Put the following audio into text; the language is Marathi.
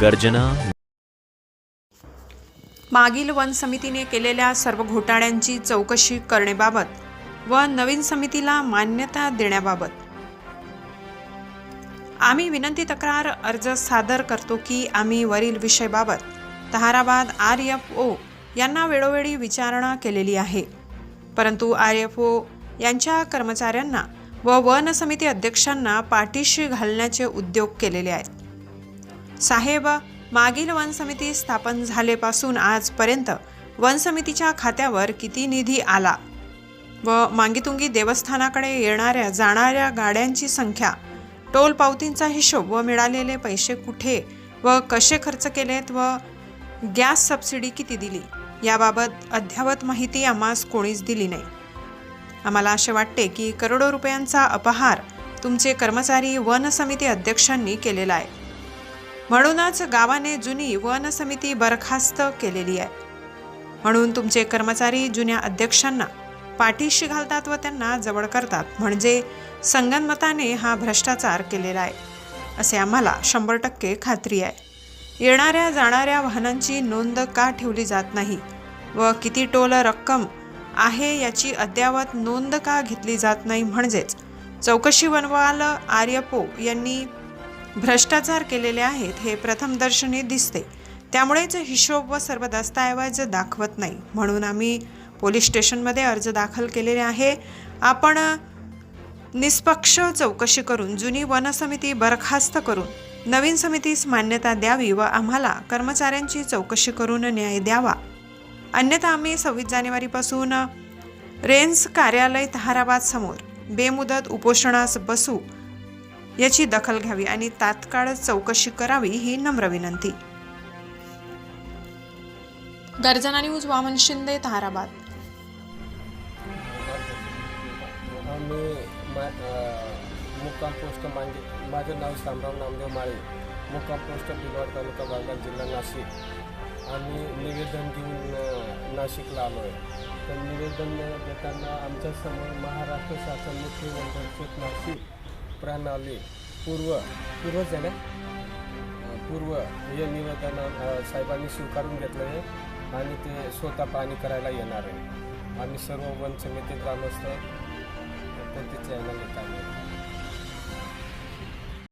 गर्जना. मागील वन समितीने केलेल्या सर्व घोटाळ्यांची चौकशी करण्याबाबत व नवीन समितीला मान्यता देण्याबाबत. आम्ही विनंती तक्रार अर्ज सादर करतो की आम्ही वरील विषयाबाबत तहाराबाद आर एफ ओ यांना वेळोवेळी विचारणा केलेली आहे. परंतु आर एफ ओ यांच्या कर्मचाऱ्यांना व वन समिती अध्यक्षांना पाठीशी घालण्याचे उद्योग केलेले आहेत. साहेब मागील वन समिती स्थापन झालेपासून आजपर्यंत वन समितीच्या खात्यावर किती निधी आला व मांगीतुंगी देवस्थानाकडे येणाऱ्या जाणाऱ्या गाड्यांची संख्या टोल पावतींचा हिशोब व मिळालेले पैसे कुठे व कसे खर्च केलेत व गॅस सबसिडी किती दिली याबाबत अद्ययावत माहिती आम्हास कोणीच दिली नाही. आम्हाला असे वाटते की करोडो रुपयांचा अपहार तुमचे कर्मचारी वन समिती अध्यक्षांनी केलेला आहे. म्हणूनच गावाने जुनी वन समिती बरखास्त केलेली आहे. म्हणून तुमचे कर्मचारी जुन्या अध्यक्षांना पाठीशी घालतात व त्यांना जवळ करतात. म्हणजे संगनमताने हा भ्रष्टाचार केलेला आहे. असे आम्हाला शंभर टक्के खात्री आहे. येणाऱ्या जाणाऱ्या वाहनांची नोंद का ठेवली जात नाही? व किती टोल रक्कम आहे याची अद्ययावत नोंद का घेतली जात नाही? म्हणजेच चौकशी वनवाल आर्यपो यांनी भ्रष्टाचार केलेले आहेत हे प्रथमदर्शनी दिसते. त्यामुळेच हिशोब व सर्व दस्तऐवज दाखवत नाही. म्हणून आम्ही पोलीस स्टेशनमध्ये अर्ज दाखल केलेले आहे. आपण निष्पक्ष चौकशी करून जुनी वनसमिती बरखास्त करून नवीन समितीस मान्यता द्यावी व आम्हाला कर्मचाऱ्यांची चौकशी करून न्याय द्यावा. अन्यथा आम्ही सव्वीस जानेवारीपासून रेन्स कार्यालय तहाराबाद समोर बेमुदत उपोषणास बसू याची दखल घ्यावी आणि तात्काळ चौकशी करावी ही नम्र विनंती. गर्जना न्यूज वामन शिंदे ताराबाद आम्ही मा मुक्काम पोस्ट मांगे माझं नाव शामराव नामदेव माळे. मुक्काम पोस्ट बिलवाड तालुका बागलाण जिल्हा नाशिक. आम्ही निवेदन घेऊन अ, नाशिकला आलो आहे तर निवेदन देताना आमच्यासमोर महाराष्ट्र शासन मुख्यमंत्री नाशिक प्रणाली. पूर्व पूर्वच झाल्या पूर्व हे निवेदन साहेबांनी स्वीकारून घेतलं आहे आणि ते स्वतः पाणी करायला येणार आहे. आम्ही सर्व वन ग्रामस्थ कोणते चॅनल येत आहे